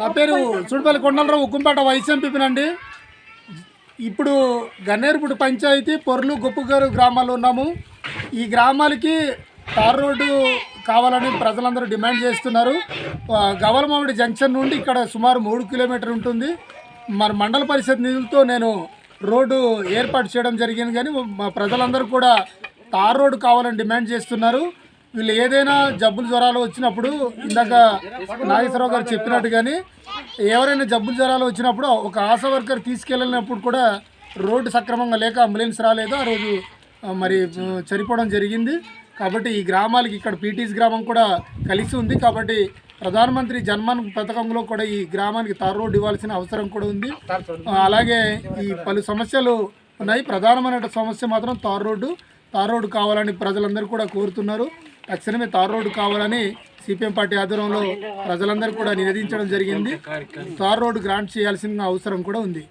నా పేరు సుడిపల్లి కొండలరావు ఉక్కుంపేట వైస్ ఎంపీనండి ఇప్పుడు గన్నేరుపుడు పంచాయతీ పొర్లు గొప్పగారు గ్రామాల్లో ఉన్నాము. ఈ గ్రామాలకి తార్ రోడ్డు కావాలని ప్రజలందరూ డిమాండ్ చేస్తున్నారు. గవలమామిడి జంక్షన్ నుండి ఇక్కడ సుమారు మూడు కిలోమీటర్ ఉంటుంది. మరి మండల పరిషత్ నిధులతో నేను రోడ్డు ఏర్పాటు చేయడం జరిగింది కానీ మా ప్రజలందరూ కూడా తార్ రోడ్డు కావాలని డిమాండ్ చేస్తున్నారు. వీళ్ళు ఏదైనా జబ్బులు జ్వరాలు వచ్చినప్పుడు ఇందాక నాగేశ్వరరావు గారు చెప్పినట్టు కానీ ఎవరైనా జబ్బులు జ్వరాలు వచ్చినప్పుడు ఒక ఆశా వర్కర్ తీసుకెళ్ళినప్పుడు కూడా రోడ్డు సక్రమంగా లేక అంబులెన్స్ రాలేదు. ఆ రోజు మరి చనిపోవడం జరిగింది. కాబట్టి ఈ గ్రామాలకి ఇక్కడ పీటీస్ గ్రామం కూడా కలిసి ఉంది. కాబట్టి ప్రధానమంత్రి జన్మన్ పథకంలో కూడా ఈ గ్రామానికి తార్ రోడ్డు ఇవ్వాల్సిన అవసరం కూడా ఉంది. అలాగే ఈ పలు సమస్యలు ఉన్నాయి. ప్రధానమైన సమస్య మాత్రం తార్ రోడ్డు. తార్ రోడ్డు కావాలని ప్రజలందరూ కూడా కోరుతున్నారు. తక్షణమే తార్ రోడ్డు కావాలని సిపిఎం పార్టీ ఆధ్వర్యంలో ప్రజలందరూ కూడా నివేదించడం జరిగింది. తార్ రోడ్డు గ్రాంట్ చేయాల్సిన అవసరం కూడా ఉంది.